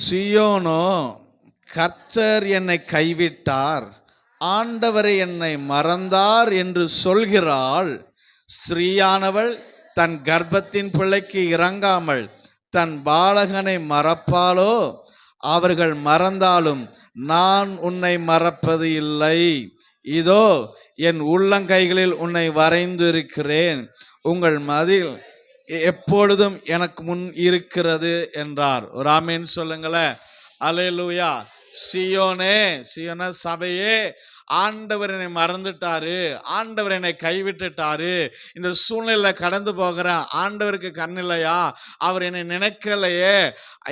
சியோனோ கர்த்தர் என்னை கைவிட்டார் ஆண்டவரை என்னை மறந்தார் என்று சொல்கிறாள். ஸ்திரீயானவள் தன் கர்ப்பத்தின் பிள்ளைக்கு இறங்காமல் தன் பாலகனை மறப்பாளோ? அவர்கள் மறந்தாலும் நான் உன்னை மறப்பது இல்லை. இதோ என் உள்ளங்கைகளில் உன்னை வரைந்திருக்கிறேன் உங்கள் மதில் எப்பொழுதும் எனக்கு முன் இருக்கிறது என்றார். ஒரு ஆமீன் சொல்லுங்களேன். அலையலூயா சியோனே சியோன சபையே ஆண்டவர் என்னை மறந்துட்டாரு ஆண்டவர் என்னை கைவிட்டுட்டாரு இந்த சூழ்நிலை கடந்து போகிற ஆண்டவருக்கு கண்ணில்லையா அவர் என்னை நினைக்கலையே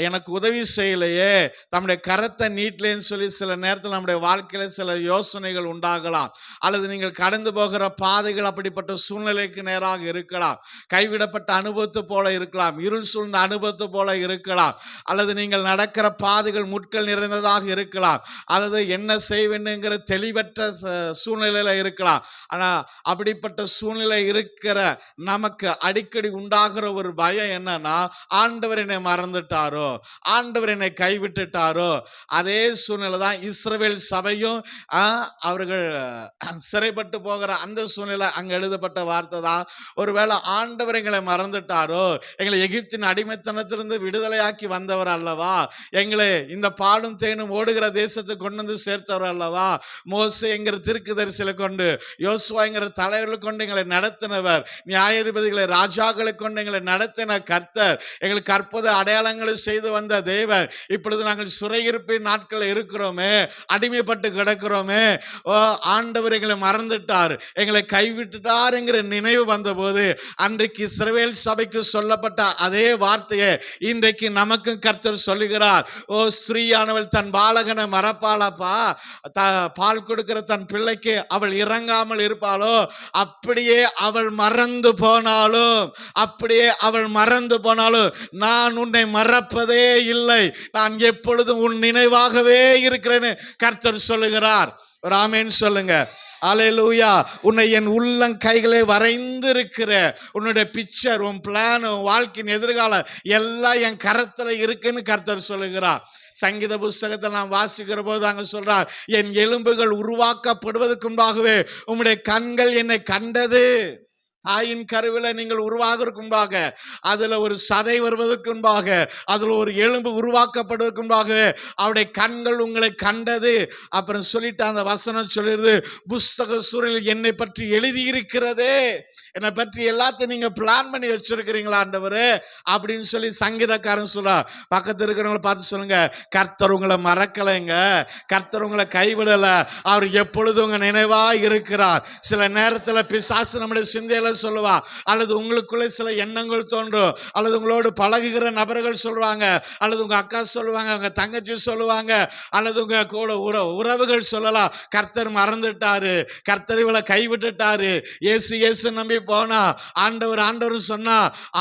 எனக்கு உதவி செய்யலையே தம்முடைய கரத்தை நீட்டலேன்னு சொல்லி சில நேரத்தில் நம்முடைய வாழ்க்கையில் சில யோசனைகள் உண்டாகலாம் அல்லது நீங்கள் கடந்து போகிற பாதைகள் அப்படிப்பட்ட சூழ்நிலைக்கு நேராக இருக்கலாம் கைவிடப்பட்ட அனுபவத்தை போல இருக்கலாம் இருள் சூழ்ந்த அனுபவத்தை போல இருக்கலாம் அல்லது நீங்கள் நடக்கிற பாதைகள் முட்கள் நிறைந்ததாக இருக்கலாம் அல்லது என்ன செய்வேன்னுங்கிற தெளிவற்ற ச- சூழ்நிலையில இருக்கலாம். ஆனா அப்படிப்பட்ட சூழ்நிலை இருக்கிற நமக்கு அடிக்கடி உண்டாகிற ஒரு பயம் என்னன்னா ஆண்டவர் என்னை மறந்துட்டாரோ ஆண்டவர் என்னை கைவிட்டுட்டாரோ அதே சூழ்நிலை தான் இஸ்ரேல் சபையும் அவர்கள் சிறைப்பட்டு போகிற அந்த சூழ்நிலை அங்கே எழுதப்பட்ட வார்த்தை தான். ஒருவேளை ஆண்டவர் எங்களை மறந்துட்டாரோ எங்களை எகிப்தின் அடிமைத்தனத்திலிருந்து விடுதலையாக்கி வந்தவர் அல்லவா எங்களை இந்த பாலும் தேனும் ஓடுகிற தேசத்தை கொண்டு வந்து சேர்த்தவர் அல்லவா மோச மோசைங்கிற திருக்கு தரிசலை கொண்டு யோசுவாங்கிற தலைவர்களை கொண்டு எங்களை நடத்தினவர். நியாயாதிபதிகளை ராஜாக்களை கொண்டு எங்களை நடத்தின கர்த்தர். எங்களுக்கு அற்புத அடையாளங்களை செய்து வந்த தேவர் இப்பொழுது நாங்கள் சிறையிருப்பின் நாட்கள் இருக்கிறோமே அடிமைப்பட்டு கிடக்கிறோமே. ஓ ஆண்டவர் எங்களை மறந்துட்டார். எங்களை கைவிட்டுட்டார் என்கிற நினைவு வந்தபோது அன்றைக்கு சிறவேல் சபைக்கு சொல்லப்பட்ட அதே வார்த்தையை இன்றைக்கு நமக்கும் கர்த்தர் சொல்லுகிறார். ஓ ஸ்ரீயானவள் தன் பாலகனை மறப்பாளப்பா. த பால் கொடுக்கிற தன் பிள்ளைக்கு அவள் இறங்காமல் இருப்பாளோ? அப்படியே அவள் மறந்து போனாலும் அப்படியே அவள் மறந்து போனாலும் நான் உன்னை மறப்பதே இல்லை. நான் எப்பொழுதும் உன் நினைவாகவே இருக்கிறேன்னு கர்த்தர் சொல்லுகிறார். ராமேன்னு ஆமேன்னு சொல்லுங்க. அலையலூயா உன்னை என் உள்ளங்கைகளை வரைந்திருக்கிற உன்னுடைய பிக்சர் உன் பிளான் உன் வாழ்க்கையின் எதிர்காலம் எல்லாம் என் கரத்தில் இருக்குன்னு கர்த்தர் சொல்லுகிறார். சங்கீத புஸ்தகத்தை நாம் வாசிக்கிற போது அங்க சொல்றார் என் எலும்புகள் உருவாக்கப்படுவதற்குண்டாகவே உம்முடைய கண்கள் என்னை கண்டது. தாயின் கருவில நீங்கள் உருவாகிறதுக்கு முன்பாக அதுல ஒரு சதை வருவதற்கு முன்பாக அதுல ஒரு எலும்பு உருவாக்கப்படுவதற்கு முன்பாக அவருடைய கண்கள் உங்களை கண்டது. அப்புறம் சொல்லிட்டு அந்த வசனம் சொல்லிடுது புஸ்தக சூழலில் என்னை பற்றி எழுதியிருக்கிறதே. என்னை பற்றி எல்லாத்தையும் நீங்க பிளான் பண்ணி வச்சிருக்கிறீங்களா ஆண்டவரே? அப்படின்னு சொல்லி சங்கீதக்காரன் சொல்றார் பக்கத்தில் இருக்கிறவங்கள பார்த்து சொல்லுங்க கர்த்தர் உங்களை மறக்கலைங்க. கர்த்தர் உங்களை கைவிடல. அவர் எப்பொழுதும் உங்க நினைவா இருக்கிறார். சில நேரத்துல பிசாசு நம்முடைய சிந்தையில சொல்லுவா அல்லது உங்களுக்குள்ளே சில எண்ணங்கள் தோன்றும் அல்லது உங்களோடு பழகுகிற நபர்கள் சொல்லுவாங்க அல்லது உங்க அக்கா சொல்லுவாங்க உங்கள் தங்கச்சி சொல்லுவாங்க அல்லது உங்க கூட உற உறவுகள் சொல்லலாம். கர்த்தர் மறந்துட்டாரு கர்த்தர் இவளை கைவிட்டுட்டாரு. ஏசு ஏசு நம்பி போனா ஆண்டவர் ஆண்டவர் சொன்னா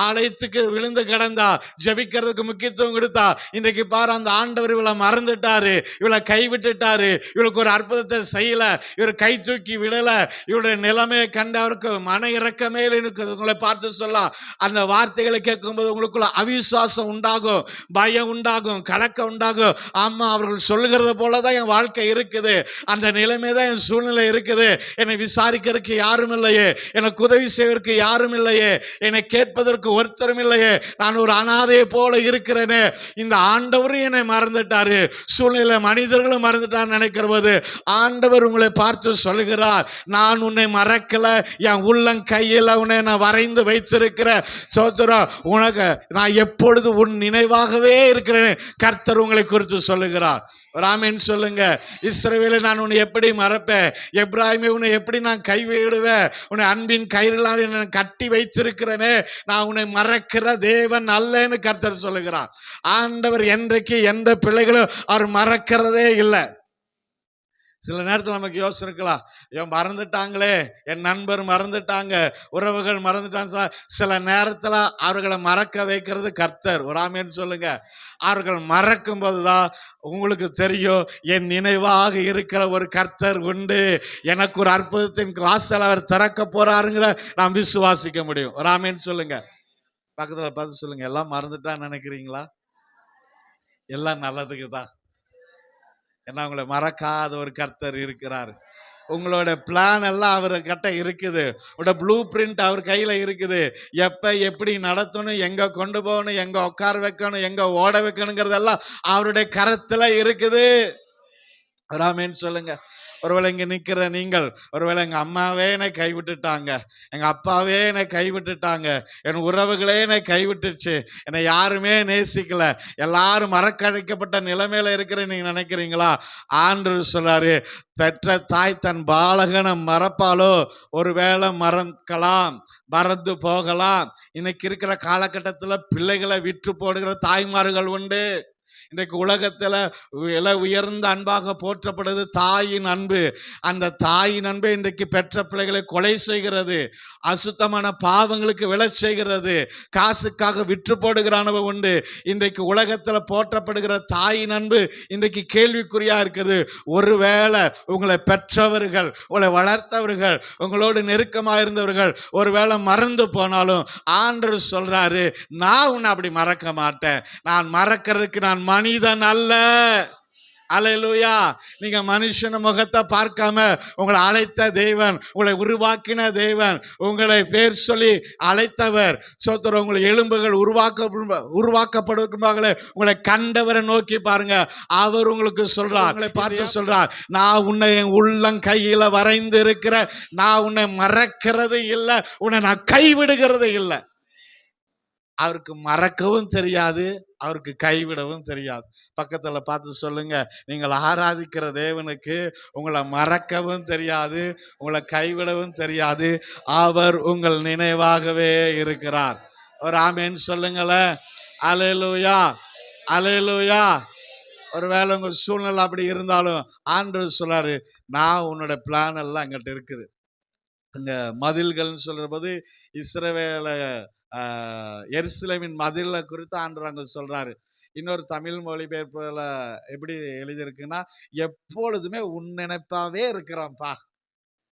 ஆலயத்துக்கு விழுந்து கிடந்தா ஜெபிக்கிறதுக்கு முக்கியத்துவம் கொடுத்தா இன்றைக்கு பாரு அந்த ஆண்டவர் இவளை மறந்துட்டாரு இவளை கைவிட்டுட்டாரு இவளுக்கு ஒரு அற்புதத்தை செய்யல இவர் கை தூக்கி விடல இவருடைய நிலைமையை கண்டு அவருக்கு மன இறக்கமே எனக்கு உங்களை பார்த்து சொல்லலாம். அந்த வார்த்தைகளை கேட்கும்போது உங்களுக்குள்ள அவிசுவாசம் உண்டாகும் பயம் உண்டாகும் கலக்கம் உண்டாகும். ஆமா அவர்கள் சொல்லுகிறத போல தான் என் வாழ்க்கை இருக்குது. அந்த நிலைமை தான் என் சூழ்நிலை இருக்குது. என்னை விசாரிக்கிறதுக்கு யாரும் இல்லையே. எனக்கு உதவி செய்வதற்கு யாரும் இல்லையே. என்னை கேட்பதற்கு ஒருத்தரும் இல்லையே. நான் ஒரு அனாதையை போல இருக்கிறேனே. இந்த ஆண்டவரும் என்னை மறந்துட்டாரு. சூழ்நிலை மனிதர்களும் மறந்துட்டார் நினைக்கிறபோது ஆண்டவர் உங்களை பார்த்து சொல்லுகிறார். நான் உன்னை மறக்கல. என் உள்ளங்கையில் உன்னை நான் வரைந்து வைத்திருக்கிற. சோதரம் உனக்கு நான் எப்பொழுது உன் நினைவாகவே இருக்கிறேன் கர்த்தர் உங்களை குறித்து சொல்லுகிறார். ராமேன் சொல்லுங்க. இஸ்ரவேலை நான் உன்னை எப்படி மறப்பேன்? எப்ராஹிமே உன்னை எப்படி நான் கைவிடுவேன்? உன்னை அன்பின் கயிறுலாம் என்னை கட்டி வைத்திருக்கிறேனே நான் உன்னை மறக்கிற தேவன் அல்லன்னு கர்த்தர் சொல்லுகிறான் ஆண்டவர் என்றைக்கு எந்த பிள்ளைகளும் அவர் மறக்கிறதே இல்லை. சில நேரத்தில் நமக்கு யோசனை இருக்கலாம் இவன் மறந்துட்டாங்களே. என் நண்பர் மறந்துட்டாங்க. உறவுகள் மறந்துட்டாங்க. சில நேரத்தில் அவர்களை மறக்க வைக்கிறது கர்த்தர். ஒரு ஆமேன்னு சொல்லுங்க. அவர்கள் மறக்கும் போதுதான் உங்களுக்கு தெரியும் என் நினைவாக இருக்கிற ஒரு கர்த்தர் உண்டு. எனக்கு ஒரு அற்புதத்தின் வாசல் அவர் திறக்க போறாருங்கிற நாம் விசுவாசிக்க முடியும். ஒரு ஆமேன்னு சொல்லுங்க. பக்கத்தில் பார்த்து சொல்லுங்க. எல்லாம் மறந்துட்டான்னு நினைக்கிறீங்களா? எல்லாம் நல்லதுக்கு தான் ஏன்னா உங்களை மறக்காத ஒரு கர்த்தர் இருக்கிறார். உங்களோட பிளான் எல்லாம் அவர் கிட்ட இருக்குது. உங்களோட ப்ளூ பிரிண்ட் அவர் கையில் இருக்குது. எப்போ எப்படி நடத்தணும் எங்கே கொண்டு போகணும் எங்கே உட்கார வைக்கணும் எங்கே ஓட வைக்கணுங்கிறதெல்லாம் அவருடைய கரத்தில் இருக்குது. ராமேன்னு சொல்லுங்கள் ஒருவேளை இங்கே நிற்கிற நீங்கள் ஒருவேளை எங்கள் அம்மாவே என்னை கைவிட்டுட்டாங்க எங்கள் அப்பாவே என்னை கைவிட்டுட்டாங்க என் உறவுகளே என்னை கைவிட்டுச்சு என்னை யாருமே நேசிக்கல எல்லாரும் மறக்கழைக்கப்பட்ட நிலைமையில் இருக்கிற நீங்கள் நினைக்கிறீங்களா? ஆண்டு சொல்கிறாரு பெற்ற தாய் தன் பாலகனை மறப்பாலோ ஒருவேளை மறக்கலாம் மறந்து போகலாம். இன்னைக்கு இருக்கிற காலகட்டத்தில் பிள்ளைகளை விற்று போடுகிற தாய்மார்கள் உண்டு. இன்றைக்கு உலகத்தில் விலை உயர்ந்த அன்பாக போற்றப்படுது தாயின் அன்பு. அந்த தாயின் அன்பை இன்றைக்கு பெற்ற பிள்ளைகளை கொலை செய்கிறது. அசுத்தமான பாவங்களுக்கு விலை செய்கிறது. காசுக்காக விற்று போடுகிறானவ உண்டு. இன்றைக்கு உலகத்தில் போற்றப்படுகிற தாயின் அன்பு இன்றைக்கு கேள்விக்குறியாக இருக்குது. ஒருவேளை உங்களை பெற்றவர்கள் உங்களை வளர்த்தவர்கள் உங்களோடு நெருக்கமாக இருந்தவர்கள் ஒருவேளை மறந்து போனாலும் ஆண்டர் சொல்கிறாரு நான் உன்னை அப்படி மறக்க மாட்டேன். நான் மறக்கிறதுக்கு நான் மனிதன் அல்ல. அலையலூயா. நீங்க மனுஷன முகத்தை பார்க்காம உங்களை அழைத்த தேவன் உங்களை உருவாக்கின தேவன் உங்களை பேர் சொல்லி அழைத்தவர். சோத்திர உங்களை எலும்புகள் உருவாக்க உருவாக்கப்படுவதற்காக உங்களை கண்டவரை நோக்கி பாருங்க. அவர் உங்களுக்கு சொல்றார் உங்களை பார்த்து சொல்றார் நான் உன்னை என் உள்ளம் கையில வரைந்து இருக்கிற நான் உன்னை மறக்கிறது இல்லை உன்னை நான் கைவிடுகிறது இல்லை. அவருக்கு மறக்கவும் தெரியாது அவருக்கு கைவிடவும் தெரியாது. பக்கத்தில் பார்த்து சொல்லுங்க நீங்கள் ஆராதிக்கிற தேவனுக்கு உங்களை மறக்கவும் தெரியாது உங்களை கைவிடவும் தெரியாது. அவர் உங்கள் நினைவாகவே இருக்கிறார். ஒரு ஆமேன்னு சொல்லுங்களேன். அலையலூயா அலையலூயா ஒருவேளை உங்கள் சூழ்நிலை அப்படி இருந்தாலும் ஆண்டு சொல்லாரு நான் உன்னோட பிளான் எல்லாம் அங்கிட்ட இருக்குது. அங்கே மதில்கள்னு சொல்கிற போது இஸ்ரவேலை எருசலேமின் மதிலை குறித்து ஆண்டு சொல்றாரு. இன்னொரு தமிழ் மொழிபெயர்ப்புல எப்படி எழுதியிருக்குன்னா எப்பொழுதுமே உன் நினைப்பாவே இருக்கிறான்ப்பா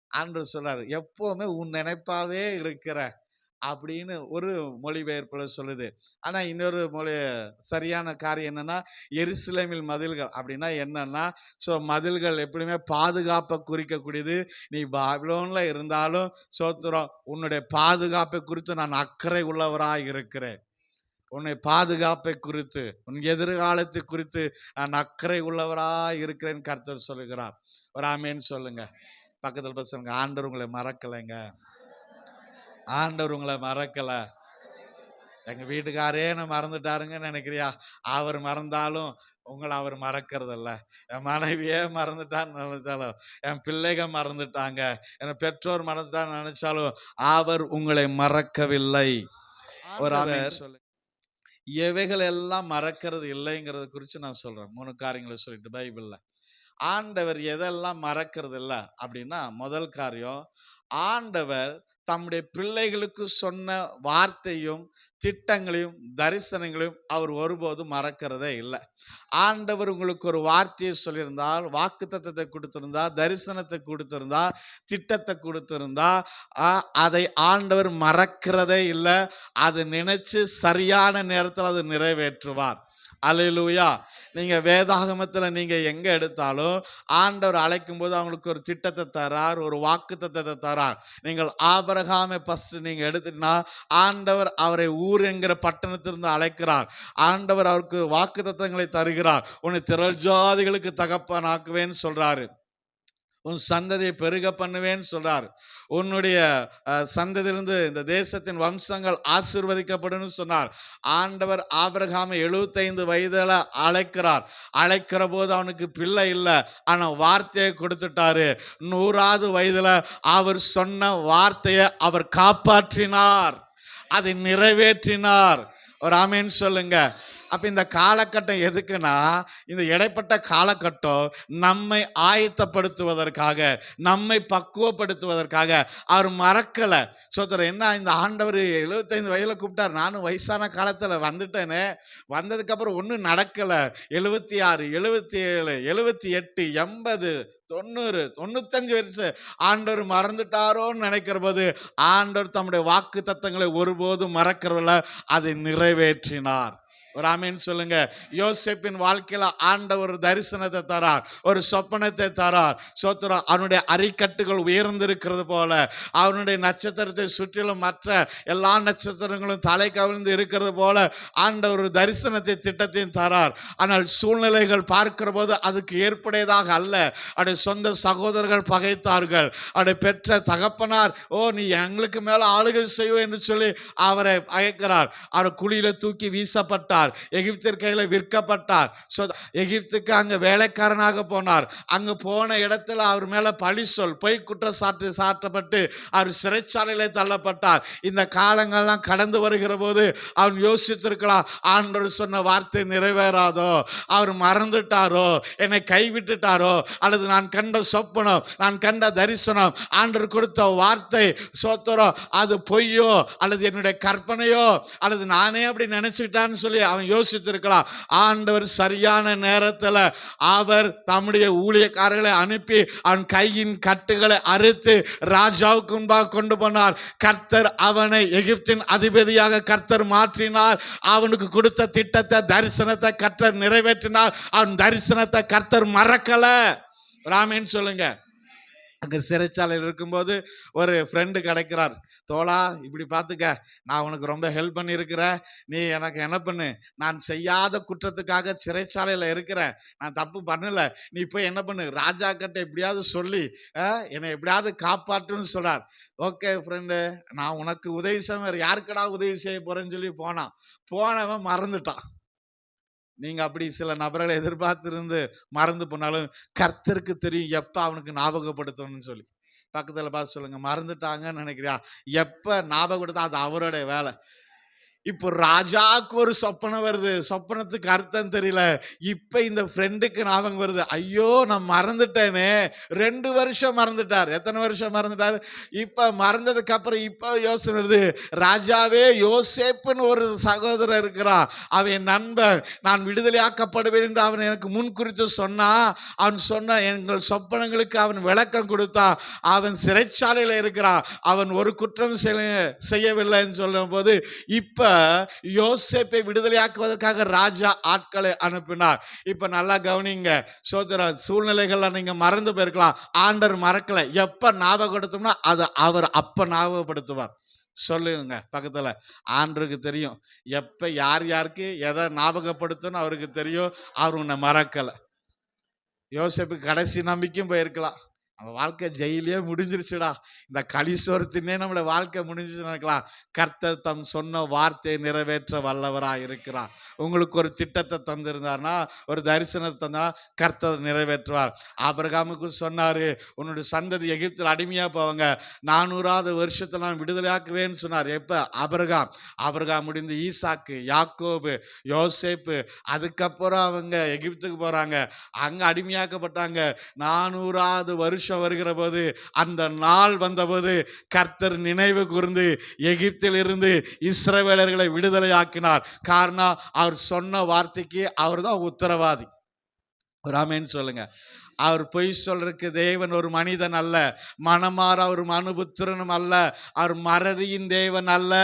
ஆண்டு சொல்றாரு. எப்பவுமே உன் நினைப்பாவே இருக்கிற அப்படின்னு ஒரு மொழிபெயர்ப்பில் சொல்லுது. ஆனால் இன்னொரு மொழி சரியான காரியம் என்னென்னா எருசலேமில் மதில்கள் அப்படின்னா என்னன்னா ஸோ மதில்கள் எப்படியுமே பாதுகாப்பை குறிக்கக்கூடியது. நீ பாபிலோனில் இருந்தாலும் சோத்திரம் உன்னுடைய பாதுகாப்பை குறித்து நான் அக்கறை உள்ளவராக இருக்கிறேன். உன்னை பாதுகாப்பை குறித்து உன் எதிர்காலத்தை குறித்து நான் அக்கறை உள்ளவராக இருக்கிறேன் கருத்தர் சொல்லுகிறார். ஒரு ஆமேன்னு சொல்லுங்க. பக்கத்தில் போய் சொல்லுங்க. ஆண்டவர் உங்களை மறக்கலைங்க. ஆண்டவர் உங்களை மறக்கல. எங்க வீட்டுக்காரே என்ன மறந்துட்டாருங்கன்னு நினைக்கிறியா? அவர் மறந்தாலும் உங்களை அவர் மறக்கறதில்ல. என் மனைவியே மறந்துட்டான்னு நினைச்சாலும் என் பிள்ளைக மறந்துட்டாங்க. என் பெற்றோர் மறந்துட்டான்னு நினைச்சாலும் அவர் உங்களை மறக்கவில்லை. ஒரு சொல்லு எவைகள் எல்லாம் மறக்கிறது இல்லைங்கிறத குறித்து நான் சொல்றேன். மூணு காரியங்களை சொல்லிட்டு பைபிள்ல. ஆண்டவர் எதெல்லாம் மறக்கிறது இல்லை அப்படின்னா முதல் காரியம் ஆண்டவர் தம்முடைய பிள்ளைகளுக்கு சொன்ன வார்த்தையும் திட்டங்களையும் தரிசனங்களையும் அவர் ஒருபோதும் மறக்கிறதே இல்லை. ஆண்டவர் உங்களுக்கு ஒரு வார்த்தையை சொல்லியிருந்தால் வாக்கு தத்துவத்தை கொடுத்திருந்தா தரிசனத்தை கொடுத்திருந்தா திட்டத்தை கொடுத்திருந்தா அதை ஆண்டவர் மறக்கிறதே இல்லை. அது நினைச்சு சரியான நேரத்தில் அது நிறைவேற்றுவார். அல்லேலூயா நீங்கள் வேதாகமத்தில் நீங்கள் எங்கே எடுத்தாலும் ஆண்டவர் அழைக்கும் போது அவங்களுக்கு ஒரு திட்டத்தை தரார் ஒரு வாக்கு தத்தத்தை தரார். நீங்கள் ஆபரகாமை ஃபஸ்ட்டு நீங்கள் எடுத்துட்டீங்கன்னா ஆண்டவர் அவரை ஊர் என்கிற பட்டணத்திலிருந்து அழைக்கிறார். ஆண்டவர் அவருக்கு வாக்கு தத்தங்களை தருகிறார். உன்னை திரள் ஜாதிகளுக்கு தகப்பனாக்குவேன்னு சொல்கிறாரு உன் சந்ததியை பெருக பண்ணுவேன்னு சொல்றார். உன்னுடைய சந்ததியிலிருந்து இந்த தேசத்தின் வம்சங்கள் ஆசிர்வதிக்கப்படும் சொன்னார். ஆண்டவர் ஆபிரகாமை எழுபத்தைந்து வயதுல அழைக்கிறார். அழைக்கிற போது அவனுக்கு பிள்ளை இல்லை. ஆனா வார்த்தையை கொடுத்துட்டாரு. நூறாவது வயதுல அவர் சொன்ன வார்த்தையை அவர் காப்பாற்றினார். அதை நிறைவேற்றினார். ஒரு ஆமேன்னு சொல்லுங்க. அப்போ இந்த காலகட்டம் எதுக்குன்னா இந்த இடைப்பட்ட காலகட்டம் நம்மை ஆயத்தப்படுத்துவதற்காக நம்மை பக்குவப்படுத்துவதற்காக. அவர் மறக்கலை. சோதரர் என்ன இந்த ஆண்டவர் எழுபத்தைந்து வயதில் கூப்பிட்டார்? நானும் வயசான காலத்தில் வந்துட்டேனே. வந்ததுக்கப்புறம் ஒன்றும் நடக்கலை. எழுபத்தி ஆறு எழுபத்தி ஏழு எழுபத்தி எட்டு எண்பது தொண்ணூறு தொண்ணூத்தஞ்சு வருஷம் ஆண்டவர் மறந்துட்டாரோன்னு நினைக்கிற போது ஆண்டவர் தம்முடைய வாக்கு தத்தங்களை ஒருபோதும் மறக்கிறவல்ல அதை நிறைவேற்றினார். ஒரு ஆமீன் சொல்லுங்க. யோசேப்பின் வாழ்க்கையில ஆண்டவர் ஒரு தரிசனத்தை தரார் ஒரு சொப்பனத்தை தரார். சோத்திரம் அவனுடைய அரிக்கட்டுகள் உயர்ந்திருக்கிறது போல அவனுடைய நட்சத்திரத்தை சுற்றிலும் மற்ற எல்லா நட்சத்திரங்களும் தலை கவிழ்ந்து இருக்கிறது போல ஆண்டவர் ஒரு தரிசனத்தை திட்டத்தையும் தரார். ஆனால் சூழ்நிலைகள் பார்க்கிற போது அதுக்கு ஏற்புடையதாக அல்ல. அவருடைய சொந்த சகோதரர்கள் பகைத்தார்கள். அவருடைய பெற்ற தகப்பனார் ஓ நீ எங்களுக்கு மேல ஆளுகை செய்வோம் என்று சொல்லி அவரை பகைக்கிறார் அவர் குழியில தூக்கி வீசப்பட்டார். போனார். எகிப்தர் கையில் விற்கப்பட்டார். ஸோ எகிப்துக்கு அங்கே வேலைக்காரனாக போனார். அங்கே போன இடத்துல அவர் மேலே பழி சொல் பொய் குற்றச்சாட்டு சாட்டப்பட்டு அவர் சிறைச்சாலையில் தள்ளப்பட்டார். இந்த காலங்கள்லாம் கடந்து வருகிற போது அவன் யோசித்திருக்கலாம் ஆண்டவர் சொன்ன வார்த்தை நிறைவேறாதோ? அவர் மறந்துட்டாரோ? என்னை கைவிட்டுட்டாரோ? அல்லது நான் கண்ட சொப்பனம் நான் கண்ட தரிசனம் ஆண்டர் கொடுத்த வார்த்தை சோத்தரோ அது பொய்யோ? அல்லது என்னுடைய கற்பனையோ? அல்லது நானே அப்படி நினைச்சுக்கிட்டான்னு சொல்லி அவன் யோசித்திருக்கலாம். ஆண்டவர் சரியான நேரத்தில் அவர் தம்முடைய ஊழியக்காரர்களை அனுப்பி அவன் கையின் கட்டுகளை அறுத்து ராஜாவுக்கு முன்பாக கொண்டு போனார். கர்த்தர் அவனை எகிப்தின் அதிபதியாக கர்த்தர் மாற்றினார். அவனுக்கு கொடுத்த திட்டத்தை தரிசனத்தை கர்த்தர் நிறைவேற்றினார். அவன் தரிசனத்தை கர்த்தர் மறக்கல. ராமேன்னு சொல்லுங்க. அங்கே சிறைச்சாலையில் இருக்கும்போது ஒரு ஃப்ரெண்டு கிடைக்கிறார். தோளா இப்படி பார்த்துக்க நான் உனக்கு ரொம்ப ஹெல்ப் பண்ணியிருக்கிறேன். நீ எனக்கு என்ன பண்ணு? நான் செய்யாத குற்றத்துக்காக சிறைச்சாலையில் இருக்கிறேன். நான் தப்பு பண்ணலை. நீ போய் என்ன பண்ணு? ராஜா கிட்ட எப்படியாவது சொல்லி என்னை எப்படியாவது காப்பாற்றுன்னு சொல்கிறார் ஓகே ஃப்ரெண்டு நான் உனக்கு உதவி செய்வேன் யாருக்கடா உதவி செய்ய போகிறேன்னு சொல்லி போனான். போனவன் மறந்துட்டான். நீங்க அப்படி சில நபர்களை எதிர்பார்த்திருந்து மறந்து போனாலும் கர்த்தருக்கு தெரியும் எப்ப அவனுக்கு ஞாபகப்படுத்தணும்னு சொல்லி. பக்கத்துல பார்த்து சொல்லுங்க மறந்துட்டாங்கன்னு நினைக்கிறியா? எப்ப ஞாபகப்படுத்தா அது அவருடைய வேலை. இப்போ ராஜாவுக்கு ஒரு சொப்பனம் வருது. சொப்பனத்துக்கு அர்த்தம் தெரியல. இப்போ இந்த ஃப்ரெண்டுக்கு ஞாபகம் வருது. ஐயோ நான் மறந்துட்டேனே. ரெண்டு வருஷம் மறந்துட்டார். எத்தனை வருஷம் மறந்துட்டார்? இப்போ மறந்ததுக்கு அப்புறம் இப்போ யோசனை வருது. ராஜாவே யோசேப்புன்னு ஒரு சகோதரர் இருக்கிறான். அவன் நண்பன். நான் விடுதலையாக்கப்படுவேன் என்று அவன் எனக்கு முன் குறித்து சொன்னா அவன் சொன்ன எங்கள் சொப்பனங்களுக்கு அவன் விளக்கம் கொடுத்தான். அவன் சிறைச்சாலையில் இருக்கிறான். அவன் ஒரு குற்றம் செய்ய- செய்யவில்லைன்னு சொல்லும் போது இப்போ யோசேப்பை விடுதலையாக்குவதற்காக ராஜா ஆட்களை அனுப்பினார். இப்ப நல்லா கவனிங்க. சோதர சூழ்நிலைகள்ல நீங்க மறந்து போயிருக்கலாம். ஆண்டர் மறக்கல. எப்ப ஞாபகப்படுத்தோம்னா அதை அவர் அப்ப ஞாபகப்படுத்துவார். சொல்லுங்க பக்கத்துல. ஆண்டருக்கு தெரியும். எப்ப யார் யாருக்கு எதை ஞாபகப்படுத்தணும் அவருக்கு தெரியும். அவர் உன்னை மறக்கல. யோசிப்பு கடைசி நம்பிக்கையும் போயிருக்கலாம். நம்ம வாழ்க்கை ஜெயிலே முடிஞ்சிருச்சுடா. இந்த கலிசோரத்தினே நம்மளோட வாழ்க்கை முடிஞ்சிச்சு நினைக்கலாம் கர்த்தர் தம் சொன்ன வார்த்தையை நிறைவேற்ற வல்லவராக இருக்கிறார். உங்களுக்கு ஒரு திட்டத்தை தந்திருந்தார்னா ஒரு தரிசனத்தை தந்தா கர்த்தர் நிறைவேற்றுவார். ஆபிரகாமுக்கு சொன்னார் உன்னுடைய சந்ததி எகிப்தில் அடிமையாக போவாங்க. நானூறாவது வருஷத்தில் நான் விடுதலையாக்குவேன்னு சொன்னார். எப்போ? அபர்காம் அபர்காம் முடிந்து ஈசாக்கு யாக்கோபு யோசேப்பு அதுக்கப்புறம் அவங்க எகிப்துக்கு போகிறாங்க அங்கே அடிமையாக்கப்பட்டாங்க. நானூறாவது வருஷம் வருகிற போது அந்த நாள் வந்தபோது கர்த்தர் நினைவு கூர்ந்து எகிப்தில் இருந்து இஸ்ரவேலர்களை விடுதலையாக்கினார். காரணம் அவர் சொன்ன வார்த்தைக்கு அவர் தான் உத்தரவாதி ராமேன்னு சொல்லுங்க. அவர் பொய் சொல்றதுக்கு தேவன் ஒரு மனிதன் அல்ல. மனமாற ஒரு மனுபுத்திரனும் அல்ல. அவர் மறதியின் தேவன் அல்ல.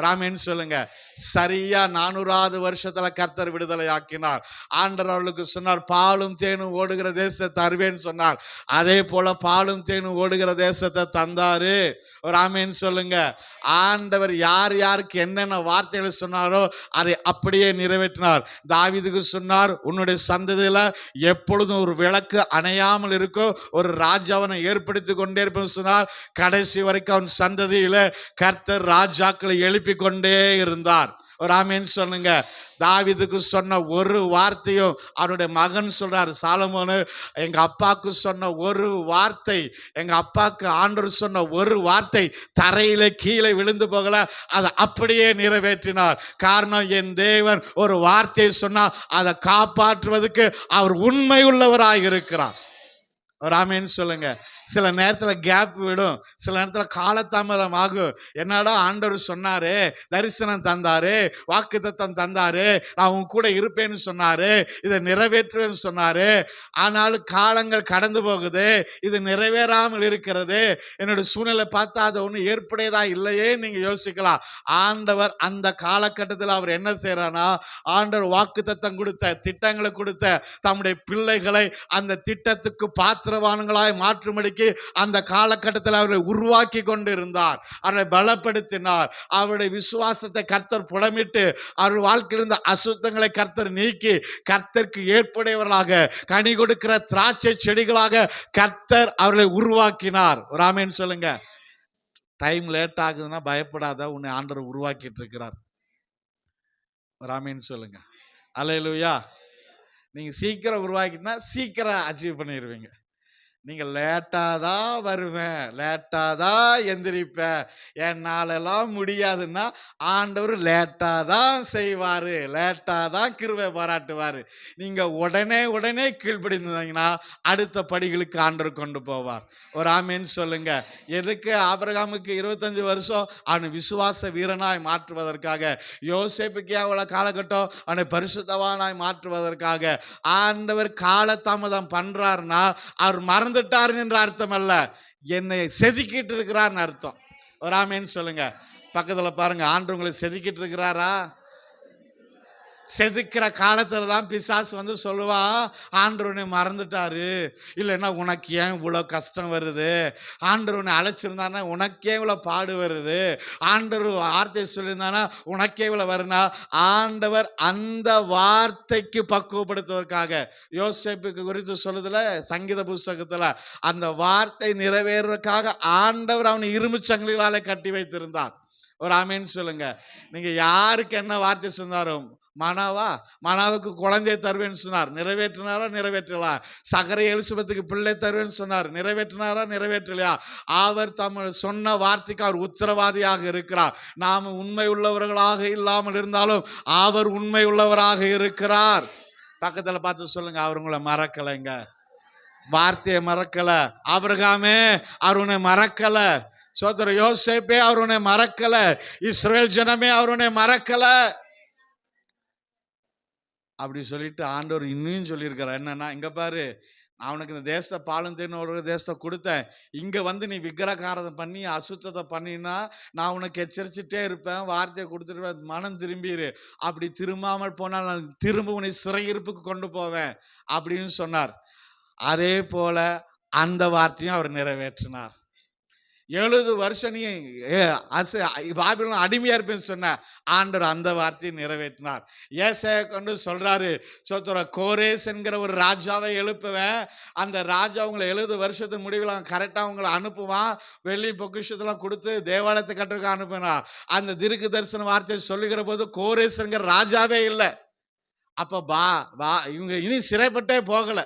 ராமேன்னு சொல்லுங்க. சரியா நானூறாவது வருஷத்துல கர்த்தர் விடுதலை ஆக்கினார். ஆண்டவர் அவர்களுக்கு சொன்னார் பாலும் தேனும் ஓடுகிற தேசத்தை தருவேன்னு சொன்னார். அதே போல பாலும் தேனும் ஓடுகிற தேசத்தை தந்தாரு. ராமேன்னு சொல்லுங்க. ஆண்டவர் யார் யாருக்கு என்னென்ன வார்த்தைகளை சொன்னாரோ அதை அப்படியே நிறைவேற்றினார். தாவிதுக்கு சொன்னார் உன்னுடைய சந்ததியில எப்பொழுதும் ஒரு விளக்கு அணையாமல் இருக்கும் ஒரு ராஜாவனை ஏற்படுத்தி கொண்டே இருப்பேன்னு சொன்னார். கடைசி வரைக்கும் அவன் சந்ததியில கர்த்தர் ராஜாக்களை எழுப்பி கொண்டே இருந்தார். ஒரு ஆமீன் சொல்லுங்க. தாவிதுக்கு சொன்ன ஒரு வார்த்தையும் அவருடைய மகன் சொல்றார். சாலமோனு எங்க அப்பாவுக்கு சொன்ன ஒரு வார்த்தை எங்க அப்பாவுக்கு ஆண்டர் சொன்ன ஒரு வார்த்தை தரையில கீழே விழுந்து போகல. அதை அப்படியே நிறைவேற்றினார். காரணம் என் தேவன் ஒரு வார்த்தையை சொன்னா அதை காப்பாற்றுவதற்கு அவர் உண்மை உள்ளவராக இருக்கிறார் ஒரு ஆமீன் சொல்லுங்க. சில நேரத்தில் கேப் விடும். சில நேரத்தில் காலதாமதம் ஆகும் என்னடா ஆண்டவர் சொன்னாரு? தரிசனம் தந்தாரு? வாக்குத்தத்தம் தந்தாரு? நான் உன் கூட இருப்பேன்னு சொன்னாரு? இதை நிறைவேற்றுவேன்னு சொன்னாரு? ஆனாலும் காலங்கள் கடந்து போகுது. இது நிறைவேறாமல் இருக்கிறது. என்னோட சூழ்நிலை பார்த்தா அது ஒன்றும் ஏற்புடையதா இல்லையே நீங்க யோசிக்கலாம். ஆண்டவர் அந்த காலகட்டத்தில் அவர் என்ன செய்யறானா ஆண்டவர் வாக்குத்தத்தம் கொடுத்த திட்டங்களை கொடுத்த தம்முடைய பிள்ளைகளை அந்த திட்டத்துக்கு பாத்திரவான்களாய் மாற்றும்படிக்கு அந்த காலகட்டத்தில் அவரை உருவாக்கி கொண்டு இருந்தார் அவரை பலப்படுத்தினார். அவருடைய விசுவாசத்தை கர்த்தர் புடமிட்டு அவர் வாழ்க்கையில் இருந்த அசுத்தங்களை கர்த்தர் நீக்கி கர்த்தருக்கு ஏற்புடையவர்களாக கனி கொடுக்கிற திராட்சை செடிகளாக கர்த்தர் அவர்களை உருவாக்கினார். ராமேன்னு சொல்லுங்க. டைம் லேட் ஆகுதுன்னா பயப்படாத உன்னை ஆண்டவர் உருவாக்கிட்டு இருக்கிறார். ஒரு சொல்லுங்க. அலையலுயா நீங்க சீக்கிரம் உருவாக்கிட்டா சீக்கிரம் அச்சீவ் பண்ணிடுவீங்க நீங்க லேட்டாக தான் வருவேன் லேட்டாக தான் எந்திரிப்பேன். என்னாலெல்லாம் முடியாதுன்னா ஆண்டவர் லேட்டாக தான் செய்வார் லேட்டாக தான் கிருவை பாராட்டுவார். நீங்கள் உடனே உடனே கீழ்ப்படிந்தீங்கன்னா அடுத்த படிகளுக்கு ஆண்டவர் கொண்டு போவார். ஒரு ஆமேன்னு சொல்லுங்க. எதுக்கு ஆபிரகாமுக்கு இருபத்தஞ்சு வருஷம்? அவனை விசுவாச வீரனாய் மாற்றுவதற்காக. யோசேப்புக்கே அவ்வளோ காலகட்டம்? அவனை பரிசுத்தவானாய் மாற்றுவதற்காக. ஆண்டவர் காலதாமதம் பண்றாருன்னா அவர் மறந்து மறந்துட்டார் என்ற அர்த்தம் அல்ல என்னை செதுக்கிட்டு இருக்கிறார்னு அர்த்தம். ஒரு ஆமேன்னு சொல்லுங்க. பக்கத்தில் பாருங்க ஆண்டு உங்களை செதுக்கிட்டு இருக்கிறாரா? செதுக்கிற காலத்தில் தான் பிசாசு வந்து சொல்லுவான் ஆண்டவனை மறந்துட்டாரு. இல்லைன்னா உனக்கு ஏன் இவ்வளோ கஷ்டம் வருது? ஆண்டவனை அழைச்சிருந்தானா உனக்கே இவ்வளோ பாடு வருது? ஆண்டவர் வார்த்தை சொல்லியிருந்தானா உனக்கே இவ்வளோ வருனா ஆண்டவர் அந்த வார்த்தைக்கு பக்குவப்படுத்துவதற்காக யோசிப்புக்கு குறித்து சொல்லுதுல சங்கீத புஸ்தகத்தில் அந்த வார்த்தை நிறைவேறுவதற்காக ஆண்டவர் அவனை இரும்பு கட்டி வைத்திருந்தான். ஒரு ஆமேன்னு சொல்லுங்க. நீங்க யாருக்கு என்ன வார்த்தை சொன்னாரோ மனாவா? மனாவுக்கு குழந்தையை தருவேன்னு சொன்னார். நிறைவேற்றினாரா? நிறைவேற்றலா? சகரை எலிசபத்துக்கு பிள்ளை தருவேன்னு சொன்னார். நிறைவேற்றினாரா? நிறைவேற்றலையா? அவர் தம் சொன்ன வார்த்தைக்கு அவர் உத்தரவாதியாக இருக்கிறார். நாம் உண்மை உள்ளவர்களாக இல்லாமல் இருந்தாலும் அவர் உண்மை உள்ளவராக இருக்கிறார். பக்கத்தில் பார்த்து சொல்லுங்க. அவர் உங்களை மறக்கலைங்க. வார்த்தையை மறக்கல. அவர்காமே அவர் உன்னை மறக்கல. சோதர யோசேப்பே அவர் உன்னை மறக்கல. இஸ்ரேல் ஜனமே அவர் உன்னை அப்படி சொல்லிட்டு ஆண்டவர் இன்னும் சொல்லியிருக்கிறார். என்னன்னா இங்கே பாரு நான் உனக்கு இந்த தேசத்தை பாலும் தேன்னு ஒரு தேசத்தை கொடுத்தேன். இங்கே வந்து நீ விக்கிரகாரதம் பண்ணி அசுத்தத்தை பண்ணினா நான் உனக்கு எச்சரிச்சுட்டே இருப்பேன். வார்த்தையை கொடுத்துருவேன் மனம் திரும்பிடு அப்படி திரும்பாமல் போனால் நான் திரும்ப உன்னை சிறையிருப்புக்கு கொண்டு போவேன். அப்படின்னு சொன்னார். அதே போல அந்த வார்த்தையும் அவர் நிறைவேற்றினார். எழுபது வருஷம் நீ ஏ, அசு பாபிலும் அடிமையாக இருப்பேன்னு சொன்ன ஆண்டவர் அந்த வார்த்தையை நிறைவேற்றினார். ஏசைய கொண்டு சொல்கிறாரு சொத்துற கோரேஸ் என்கிற ஒரு ராஜாவை எழுப்புவேன். அந்த ராஜா உங்களை எழுபது வருஷத்துக்கு முடிவில் அவன் கரெக்டாக உங்களை அனுப்புவான். வெள்ளி பொக்கிஷத்தெல்லாம் கொடுத்து தேவாலயத்தை கட்டுறதுக்கு அனுப்புனா அந்த திருக்கு தரிசன வார்த்தையை சொல்லுகிற போது கோரேஸ் என்கிற ராஜாவே இல்லை. அப்போ பா வா இவங்க இனி சிறைப்பட்டே போகலை.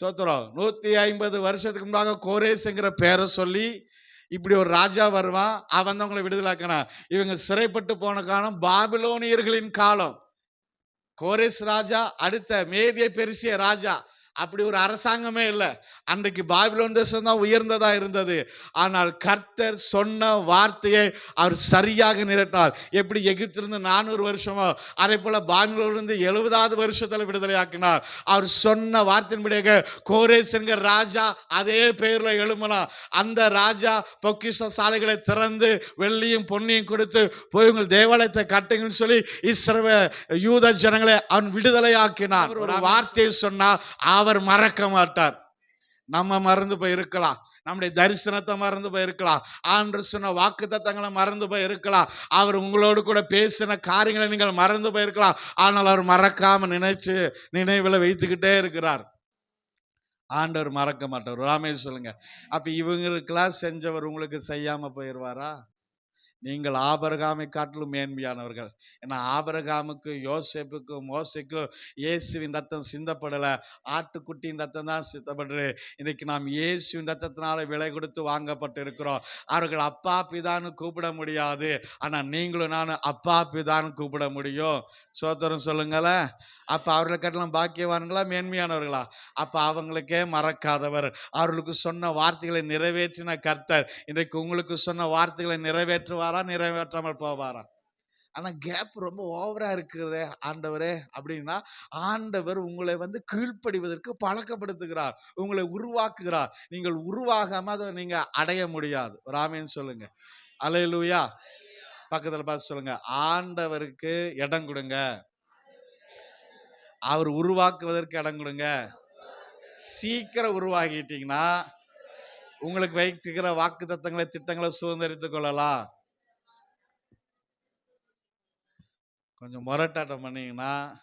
சோத்திரம் நூற்றி ஐம்பது வருஷத்துக்கு முன்னாக கோரேஸுங்கிற பேரை சொல்லி இப்படி ஒரு ராஜா வருவான் அவன் அவங்களை விடுதலாக்கணும் இவங்க சிறைப்பட்டு போன காலம் பாபிலோனியர்களின் காலம். கோரேஸ் ராஜா அடுத்த மேதிய பெருசிய ராஜா. அப்படி ஒரு அரசாங்கமே இல்லை. அன்றைக்கு பாபிலோன் தேசம் தான் உயர்ந்ததா இருந்தது. ஆனால் கர்த்தர் சொன்ன வார்த்தையை அவர் சரியாக நிறைவேற்றினார் எப்படி எகிப்திலிருந்து நானூறு வருஷமோ அதே போல பாபிலோனிலிருந்து எழுபதாவது வருஷத்துல விடுதலையாக்கினார். அவர் சொன்ன வார்த்தையின்படியாக கோரேஸ் என்கிற ராஜா அதே பெயர்ல எழுமலாம் அந்த ராஜா பொக்கிஷ சாலைகளை திறந்து வெள்ளியும் பொன்னியும் கொடுத்து போய் உங்கள் தேவாலயத்தை கட்டுங்கன்னு சொல்லி இஸ்ரவ யூத ஜனங்களை அவன் விடுதலையாக்கினார் ஒரு வார்த்தையை சொன்னா அவர் மறக்க மாட்டார். நம்ம மறந்து போய் இருக்கலாம் நம்முடைய தரிசனத்தை மறந்து போயிருக்கலாம். ஆண்டு சொன்ன வாக்கு தத்தங்களை மறந்து போய் இருக்கலாம் அவர் உங்களோடு கூட பேசின காரியங்களை நீங்கள் மறந்து போயிருக்கலாம். ஆனால் அவர் மறக்காம நினைச்சு நினைவில் வைத்துக்கிட்டே இருக்கிறார். ஆண்டவர் மறக்க மாட்டார். ராமே சொல்லுங்க. அப்ப இவங்களுக்கெல்லாம் செஞ்சவர் உங்களுக்கு செய்யாம போயிடுவாரா நீங்கள் ஆபரகாமை காட்டிலும் மேன்மையானவர்கள். ஏன்னா ஆபரகாமுக்கு யோசேப்புக்கும் மோசைக்கும் இயேசுவின் ரத்தம் சிந்தப்படலை. ஆட்டுக்குட்டியின் ரத்தம் தான் சிந்தப்படுது இன்னைக்கு நாம் இயேசுவின் ரத்தத்தினால விலை கொடுத்து வாங்கப்பட்டு இருக்கிறோம் அவர்கள் அப்பா பிதான்னு கூப்பிட முடியாது. ஆனால் நீங்களும் நானும் அப்பா பிதான்னு கூப்பிட முடியும். சோதரம் சொல்லுங்களேன். அப்போ அவர்களை கட்டலாம் பாக்கியவான்களா மேன்மையானவர்களா? அப்போ அவங்களுக்கே மறக்காதவர். அவர்களுக்கு சொன்ன வார்த்தைகளை நிறைவேற்றின கர்த்தர். இன்றைக்கு உங்களுக்கு சொன்ன வார்த்தைகளை நிறைவேற்றுவாரா நிறைவேற்றாமல் போவாரா? ஆனால் கேப் ரொம்ப ஓவராக இருக்கிறதே ஆண்டவரே. அப்படின்னா ஆண்டவர் உங்களை வந்து கீழ்ப்படிவதற்கு பழக்கப்படுத்துகிறார். உங்களை உருவாக்குகிறார். நீங்கள் உருவாகாமல் அதை நீங்கள் அடைய முடியாது. ஒரு ஆமேன்னு சொல்லுங்க. அலையலூயா பக்கத்தில் பார்த்து சொல்லுங்க. ஆண்டவருக்கு இடம் கொடுங்க. அவர் உருவாக்குவதற்கு இடம் கொடுங்க. சீக்கிரம் உருவாகிட்டீங்கன்னா உங்களுக்கு வைக்கிற வாக்கு தத்தங்களை திட்டங்களை சுதந்திரித்துக் கொள்ளலாம். கொஞ்சம் முரட்டாட்டம் பண்ணீங்கன்னா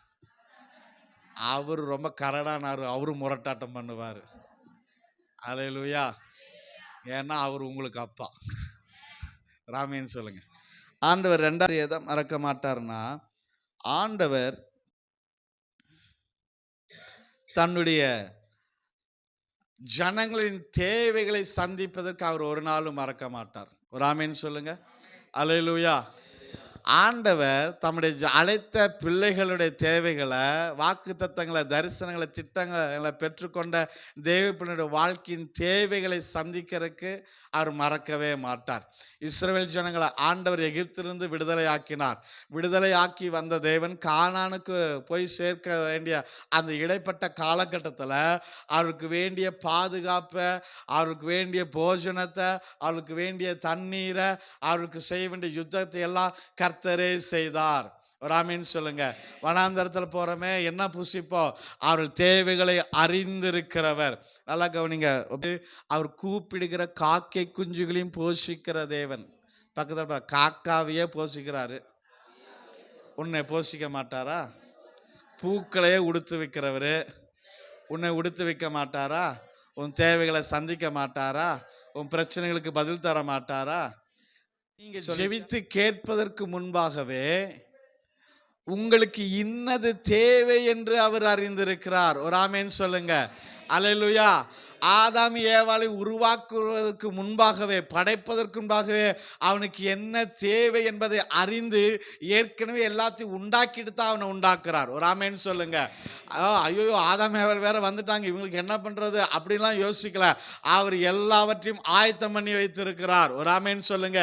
அவர் ரொம்ப கரடானார் அவரும் முரட்டாட்டம் பண்ணுவார். அலையலுயா. ஏன்னா அவர் உங்களுக்கு அப்பா. ராமேன்னு சொல்லுங்க. ஆண்டவர் ரெண்டாவது எதை மறக்க மாட்டார்னா ஆண்டவர் தன்னுடைய ஜனங்களின் தேவைகளை சந்திப்பதற்கு அவர் ஒரு நாளும் மறக்க மாட்டார். ஒரு ஆமேன்னு சொல்லுங்க. அலையலுயா. ஆண்டவர் தம்முடைய அழைத்த பிள்ளைகளுடைய தேவைகளை வாக்கு தத்தங்களை தரிசனங்களை திட்டங்களை பெற்றுக்கொண்ட தேவப்பினுடைய வாழ்க்கையின் தேவைகளை சந்திக்கிறதுக்கு அவர் மறக்கவே மாட்டார். இஸ்ரேல் ஜனங்களை ஆண்டவர் எகிப்திலிருந்து விடுதலை ஆக்கினார் விடுதலை ஆக்கி வந்த தேவன் கானானுக்கு போய் சேர்க்க வேண்டிய அந்த இடைப்பட்ட காலகட்டத்தில் அவருக்கு வேண்டிய பாதுகாப்பை அவருக்கு வேண்டிய போஜனத்தை அவருக்கு வேண்டிய தண்ணீரை அவருக்கு செய்ய வேண்டிய யுத்தத்தை எல்லாம் கர்த்தரே செய்தார். ராமின்னு சொல்லுங்க. வனாந்தரத்தில் போகிறோமே என்ன புசிப்போம் அவர்கள் தேவைகளை அறிந்திருக்கிறவர். நல்லா கவனிங்க. அவர் கூப்பிடுகிற காக்கை குஞ்சுகளையும் போஷிக்கிற தேவன். பக்கத்தில் காக்காவையே போஷிக்கிறாரு. உன்னை போஷிக்க மாட்டாரா? பூக்களையே உடுத்து வைக்கிறவர். உன்னை உடுத்து வைக்க மாட்டாரா? உன் தேவைகளை சந்திக்க மாட்டாரா? உன் பிரச்சனைகளுக்கு பதில் தர மாட்டாரா? நீங்க ஜெபித்து கேட்பதற்கு முன்பாகவே உங்களுக்கு இன்னது தேவை என்று அவர் அறிந்திருக்கிறார். ஒரு ஆமேன்னு சொல்லுங்க. அல்லேலூயா ஆதாம் ஏவாளை உருவாக்குவதற்கு முன்பாகவே படைப்பதற்கு முன்பாகவே அவனுக்கு என்ன தேவை என்பதை அறிந்து ஏற்கனவே எல்லாத்தையும் உண்டாக்கிட்டு தான் அவனை உண்டாக்குறார். ஒரு ஆமேன்னு சொல்லுங்க. ஐயோ ஆதாம் ஏவாள் வேற வந்துட்டாங்க. இவங்களுக்கு என்ன பண்ணுறது அப்படிலாம் யோசிக்கல. அவர் எல்லாவற்றையும் ஆயத்தம் பண்ணி வைத்திருக்கிறார். ஒரு ஆமேன்னு சொல்லுங்க.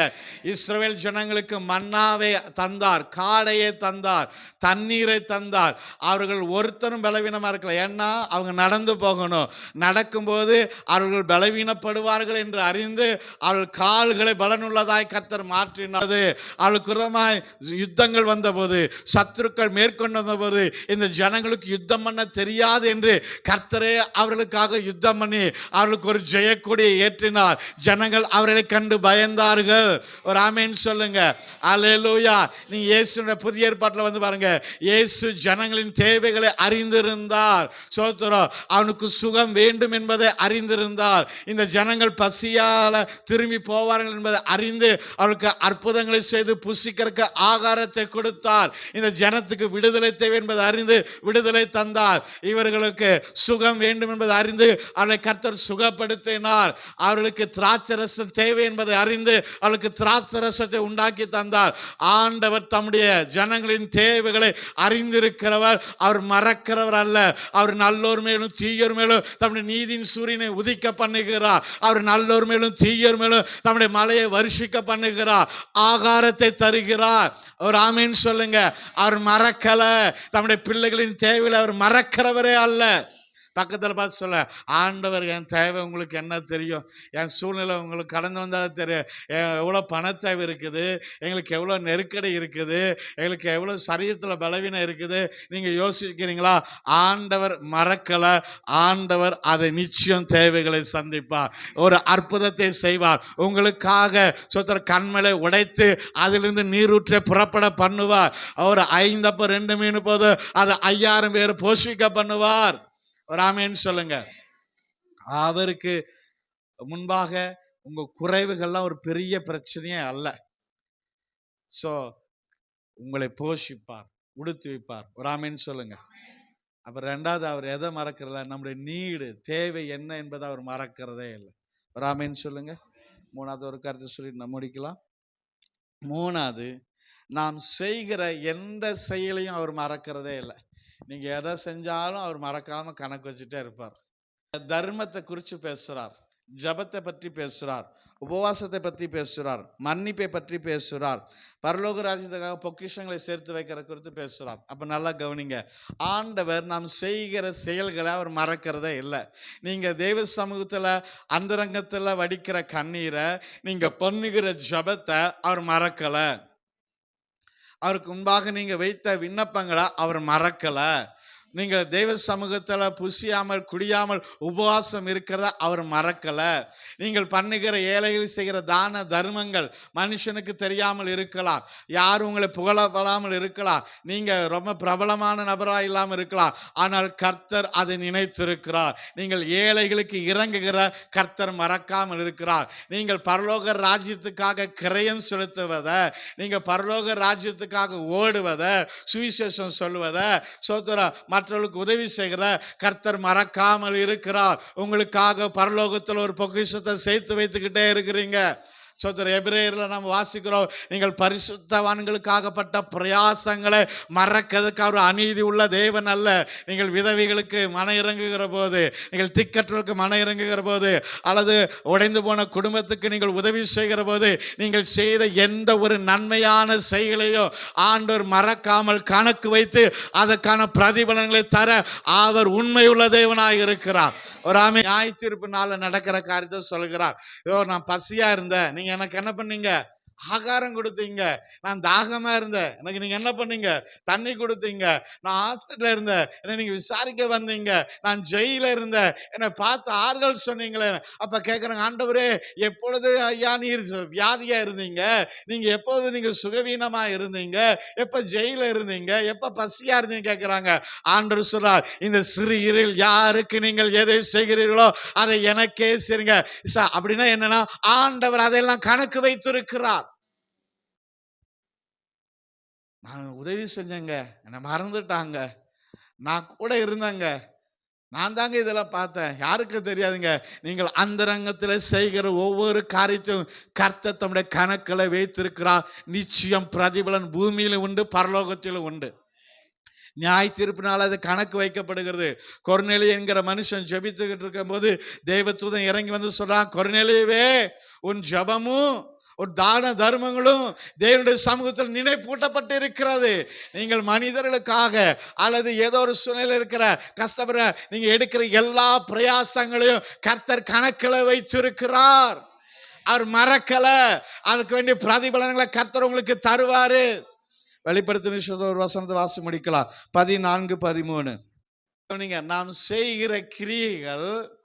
இஸ்ரேல் ஜனங்களுக்கு மன்னாவை தந்தார் காடையை தந்தார் தண்ணீரை தந்தார். அவர்கள் ஒருத்தரும் பலவீனமாக இருக்கல. ஏன்னா அவங்க நடந்து போகணும். நடக்கும்போது அவர்கள் பலவீனப்படுவார்கள் என்று அறிந்து அவள் கால்களை பலனுள்ளதாய் கத்தர் மாற்றினது அவர்களுக்கு விரோதமாய் யுத்தங்கள் வந்தபோது சத்துருக்கள் மேற்கொண்டு வந்தபோது இந்த ஜனங்களுக்கு யுத்தம் பண்ண தெரியாது என்று கர்த்தரே அவர்களுக்காக யுத்தம் பண்ணி அவர்களுக்கு ஒரு ஜெயக்கொடியை ஏற்றினார். ஜனங்கள் அவர்களை கண்டு பயந்தார்கள். ஒரு ஆமேன்னு சொல்லுங்க. அலையலூயா நீ இயேசுடைய புதிய ஏற்பாட்டில் வந்து பாருங்க. இயேசு ஜனங்களின் தேவைகளை அறிந்திருந்தார். சோத்திரம் அவனுக்கு சுகம் வேண்டும் என்பதை அறிந்திருந்தார் இந்த ஜனங்கள் பசியால் திரும்பி போவார்கள் என்பதை அறிந்து அவளுக்கு அற்புதங்களை செய்து புசிக்கிறதுக்கு ஆகாரத்தை கொடுத்தார் இந்த ஜனத்துக்கு விடுதலை தேவை என்பதை அறிந்து விடுதலை தந்தார் இவர்களுக்கு சுகம் வேண்டும் என்பதை அறிந்து அவளை கர்த்தர் சுகப்படுத்தினார். அவர்களுக்கு திராட்சரசம் தேவை என்பதை அறிந்து அவளுக்கு திராட்சரசத்தை உண்டாக்கி தந்தார் ஆண்டவர் தம்முடைய ஜனங்களின் தேவைகளை அறிந்திருக்கிறவர். அவர் மறக்கிறவர் அல்ல. அவர் நல்லோர் மேலும் தீயோர் மேலும் தம்முடைய நீதியின் சூரியனை உதிக்க பண்ணுகிறார். அவர் நல்லோர் மேலும் தீயோர் மேலும் தம்முடைய மலையை வருஷிக்க பண்ணுகிறார். ஆகாரத்தை தருகிறார். ஒரு ஆமீன் சொல்லுங்க. அவர் மறக்கல. தம்முடைய பிள்ளைகளின் தேவையில் அவர் மறக்கிறவரே அல்ல. பக்கத்தில் பார்த்து சொல்ல ஆண்டவர் என் தேவை உங்களுக்கு என்ன தெரியும்? என் சூழ்நிலை உங்களுக்கு கடந்து வந்தால் தெரியும் எவ்வளோ பணத்தேவை இருக்குது? எங்களுக்கு எவ்வளோ நெருக்கடி இருக்குது? எங்களுக்கு எவ்வளோ சரீரத்தில் பலவீனம் இருக்குது? நீங்கள் யோசிக்கிறீங்களா? ஆண்டவர் மறக்கலை. ஆண்டவர் அதை நிச்சயம் தேவைகளை சந்திப்பார். ஒரு அற்புதத்தை செய்வார். உங்களுக்காக சொத்தர கண்மலை உடைத்து அதிலிருந்து நீரூற்றை புறப்பட பண்ணுவார். ஒரு ஐந்தப்ப ரெண்டு மீன் போது அதை ஐயாயிரம் பேர் போஷிக்க பண்ணுவார். ஒரு ஆமேன்னு சொல்லுங்க. அவருக்கு முன்பாக உங்க குறைவுகள்லாம் ஒரு பெரிய பிரச்சனையே அல்ல. ஸோ உங்களை போஷிப்பார் உடுத்து வைப்பார். ஒரு ஆமீன் சொல்லுங்க. அப்புறம் ரெண்டாவது அவர் எதை மறக்கிறல நம்முடைய நீடு தேவை என்ன என்பதை அவர் மறக்கிறதே இல்லை. ஒரு ஆமீன் சொல்லுங்க. மூணாவது ஒரு கருத்தை சொல்லி நம்ம முடிக்கலாம். மூணாவது நாம் செய்கிற எந்த செயலையும் அவர் மறக்கிறதே இல்லை. நீங்கள் எதை செஞ்சாலும் அவர் மறக்காமல் கணக்கு வச்சுட்டே இருப்பார். தர்மத்தை குறித்து பேசுகிறார் ஜபத்தை பற்றி பேசுகிறார் உபவாசத்தை பற்றி பேசுகிறார் மன்னிப்பை பற்றி பேசுகிறார் பரலோக ராஜ்யத்துக்காக பொக்கிஷங்களை சேர்த்து வைக்கிற குறித்து பேசுகிறார் அப்போ நல்லா கவனிங்க. ஆண்டவர் நாம் செய்கிற செயல்களை அவர் மறக்கிறதே இல்லை. நீங்கள் தெய்வ சமூகத்தில் அந்தரங்கத்தில் வடிக்கிற கண்ணீரை நீங்கள் பண்ணுகிற ஜபத்தை அவர் மறக்கலை. அவருக்கு முன்பாக நீங்க வைத்த விண்ணப்பங்களை அவர் மறக்கல. நீங்க தெய்வ சமூகத்துல புசியாமல் குடியாமல் உபவாசம் இருக்கிறத அவர் மறக்கல. நீங்கள் பண்ணுகிற ஏழைகள் செய்கிற தான தர்மங்கள் மனுஷனுக்கு தெரியாமல் இருக்கலாம். யாரும் உங்களை புகழப்படாமல் இருக்கலாம். நீங்க ரொம்ப பிரபலமான நபரா இல்லாமல் இருக்கலாம். ஆனால் கர்த்தர் அதை நினைத்திருக்கிறார். நீங்கள் ஏழைகளுக்கு இறங்குகிற கர்த்தர் மறக்காமல் இருக்கிறார். நீங்கள் பரலோக ராஜ்யத்துக்காக கிரயம் செலுத்துவதை நீங்க பரலோக ராஜ்யத்துக்காக ஓடுவதை சுவிசேஷம் சொல்லுவதை சோத்திர மற்றவர்களுக்கு உதவி செய்கிற கர்த்தர் மறக்காமல் இருக்கிறார். உங்களுக்காக பரலோகத்தில் ஒரு பொக்கிஷத்தை சேர்த்து வைத்துக்கிட்டே இருக்கிறீங்க. சோதர எபிரேயரில் நம்ம வாசிக்கிறோம். நீங்கள் பரிசுத்தவான்களுக்காகப்பட்ட பிரயாசங்களை மறக்கிறதுக்கு அவர் அநீதி உள்ள தேவன் அல்ல. நீங்கள் விதவிகளுக்கு மன இறங்குகிற போது நீங்கள் திக்கற்றோருக்கு மன இறங்குகிற போது அல்லது உடைந்து போன குடும்பத்துக்கு நீங்கள் உதவி செய்கிற போது நீங்கள் செய்த எந்த ஒரு நன்மையான செயலையோ ஆண்டோர் மறக்காமல் கணக்கு வைத்து அதற்கான பிரதிபலன்களை தர அவர் உண்மையுள்ள தேவனாக இருக்கிறார். ஒரு ஆமை ஞாயிற்றிருப்பு நாளில் நடக்கிற காரியத்தை சொல்கிறார். ஐயோ நான் பசியாக இருந்தேன். நீங்கள் எனக்கு என்ன பண்ணீங்க? ஆகாரம் கொடுத்தீங்க. நான் தாகமாக இருந்தேன். எனக்கு நீங்கள் என்ன பண்ணீங்க? தண்ணி கொடுத்தீங்க. நான் ஹாஸ்பிட்டலில் இருந்தேன். என்னை நீங்கள் விசாரிக்க வந்தீங்க. நான் ஜெயிலில் இருந்தேன். என்னை பார்த்து ஆறுதல் சொன்னீங்களே. அப்போ கேட்குறாங்க ஆண்டவரே எப்பொழுது ஐயா நீர் வியாதியாக இருந்தீங்க? நீங்கள் எப்போது நீங்கள் சுகவீனமாக இருந்தீங்க? எப்போ ஜெயிலில் இருந்தீங்க? எப்போ பசியாக இருந்தீங்க கேட்குறாங்க ஆண்டவர் சொல்கிறார் இந்த சிறு இருள் யாருக்கு நீங்கள் எதை செய்கிறீர்களோ அதை எனக்கே சரிங்க ச- அப்படின்னா என்னன்னா ஆண்டவர் அதையெல்லாம் கணக்கு வைத்திருக்கிறார். நான் உதவி செஞ்சேங்க. என்னை மறந்துட்டாங்க. நான் கூட இருந்தேங்க. நான் தாங்க இதெல்லாம் பார்த்தேன். யாருக்கு தெரியாதுங்க. நீங்கள் அந்தரங்கத்தில் செய்கிற ஒவ்வொரு காரியத்தையும் கர்த்த தம்முடைய கணக்கில் வைத்திருக்கிறார். நிச்சயம் பிரதிபலன் பூமியிலும் உண்டு பரலோகத்திலும் உண்டு. நியாய தீர்ப்பினால் அது கணக்கு வைக்கப்படுகிறது. கொர்நேலி என்கிற மனுஷன் ஜெபித்துக்கிட்டு இருக்கும்போது தெய்வதூதன் இறங்கி வந்து சொல்கிறான் கொர்நேலியவே உன் ஜெபமும் ஒரு தான தர்மங்களும் தேவனுடைய சமூகத்தில் நினைப்பூட்டப்பட்டு இருக்கிறது நீங்கள் மனிதர்களுக்காக அல்லது ஏதோ ஒரு சூழ்நிலை இருக்கிற கஷ்டப்படுற நீங்க எடுக்கிற எல்லா பிரயாசங்களையும் கர்த்தர் கணக்கில் வைத்திருக்கிறார். அவர் மறக்கல. அதுக்கு வேண்டிய பிரதிபலன்களை கர்த்தர் உங்களுக்கு தருவாரு. வெளிப்படுத்தின விஷயத்தை ஒரு வசனத்தை வாசி முடிக்கலாம். பதினான்கு பதிமூணு. நீங்கள் நாம் செய்கிற கிரியைகள்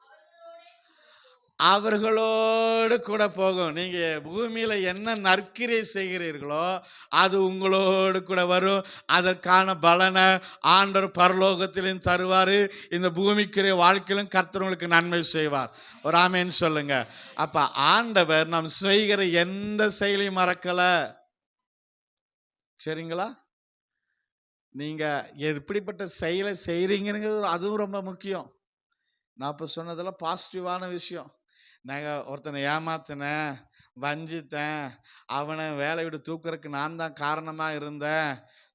அவர்களோடு கூட போகும். நீங்கள் பூமியில் என்ன நற்கிரியை செய்கிறீர்களோ அது உங்களோடு கூட வரும். அதற்கான பலனை ஆண்டவர் பரலோகத்திலும் தருவார். இந்த பூமிக்குரிய வாழ்க்கையிலும் கர்த்தவங்களுக்கு நன்மை செய்வார். ஒரு ஆமேன்னு சொல்லுங்க. அப்போ ஆண்டவர் நாம் செய்கிற எந்த செயலையும் மறக்கலை. சரிங்களா? நீங்கள் எப்படிப்பட்ட செயலை செய்கிறீங்கிறது அதுவும் ரொம்ப முக்கியம். நான் இப்போ சொன்னதெல்லாம் பாசிட்டிவான விஷயம். நாங்கள் ஒருத்தனை ஏமாத்தினேன் வஞ்சித்தேன் அவனை வேலை விட்டு தூக்குறதுக்கு நான் தான் காரணமாக இருந்தேன்.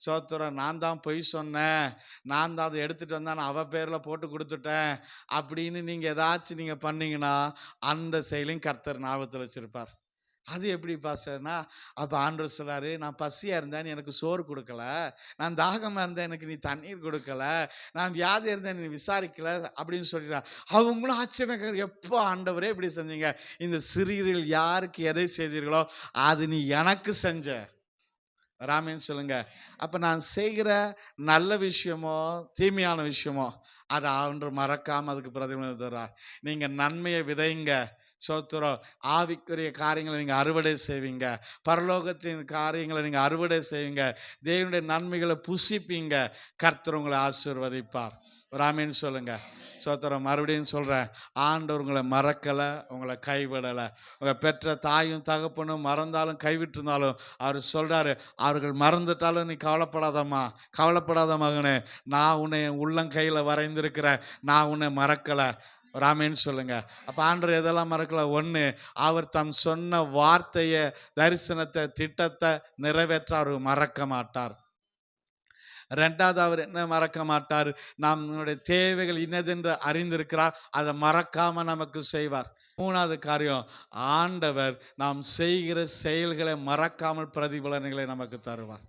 சோத்துற நான் தான் பொய் சொன்னேன். நான் தான் அதை எடுத்துகிட்டு வந்தேன். அவ பேரில் போட்டு கொடுத்துட்டேன். அப்படின்னு நீங்கள் ஏதாச்சும் நீங்கள் பண்ணீங்கன்னா அந்த செயலையும் கர்த்தர் ஞாபகத்தில் வச்சுருப்பார். அது எப்படி பாஸ்டர்னா அப்போ ஆண்டவர் சொல்றாரு நான் பசியாக இருந்தேன் எனக்கு சோறு கொடுக்கல. நான் தாகமாக இருந்தேன் எனக்கு நீ தண்ணீர் கொடுக்கல. நான் வியாதி இருந்தேன் நீ விசாரிக்கல. அப்படின்னு சொல்லிடுறான் அவங்களும் ஆச்சரியமாக எப்போ ஆண்டவரே இப்படி செஞ்சீங்க? இந்த சிறியரில் யாருக்கு எதை செய்தீர்களோ அது நீ எனக்கு செஞ்ச. ராமேன்னு சொல்லுங்க. அப்போ நான் செய்கிற நல்ல விஷயமோ தீமையான விஷயமோ அதை ஆண்டு மறக்காமல் அதுக்கு பிரதிபலித்து தர்றார் நீங்கள் நன்மையை விதைங்க. சோத்திரம் ஆவிக்குரிய காரியங்களை நீங்கள் அறுவடை செய்வீங்க. பரலோகத்தின் காரியங்களை நீங்கள் அறுவடை செய்வீங்க. தேவனுடைய நன்மைகளை புசிப்பீங்க. கர்த்தர் உங்களை ஆசீர்வதிப்பார். ராமின்னு சொல்லுங்க. சோத்திரம் மறுபடியும் சொல்கிறேன் ஆண்டவர் உங்களை மறக்கலை உங்களை கைவிடலை. உங்கள் பெற்ற தாயும் தகப்பனும் மறந்தாலும் கைவிட்டிருந்தாலும் அவர் சொல்கிறாரு அவர்கள் மறந்துட்டாலும் நீ கவலைப்படாதம்மா. கவலைப்படாத மகனே நான் உன்னை என் உள்ளங்கையில் வரைந்திருக்கிறேன். நான் உன்னை மறக்கலை. ராமேன்னு சொல்லுங்க. அப்போ ஆண்டவர் எதெல்லாம் மறக்கல? ஒன்று அவர் தம் சொன்ன வார்த்தையை தரிசனத்தை திட்டத்தை நிறைவேற்ற அவர் மறக்க மாட்டார். ரெண்டாவது அவர் என்ன மறக்க மாட்டார்? நம்முடைய தேவைகள் இன்னதென்று அறிந்திருக்கிறார் அதை மறக்காம நமக்கு செய்வார். மூணாவது காரியம் ஆண்டவர் நாம் செய்கிற செயல்களை மறக்காமல் பிரதிபலன்களை நமக்கு தருவார்.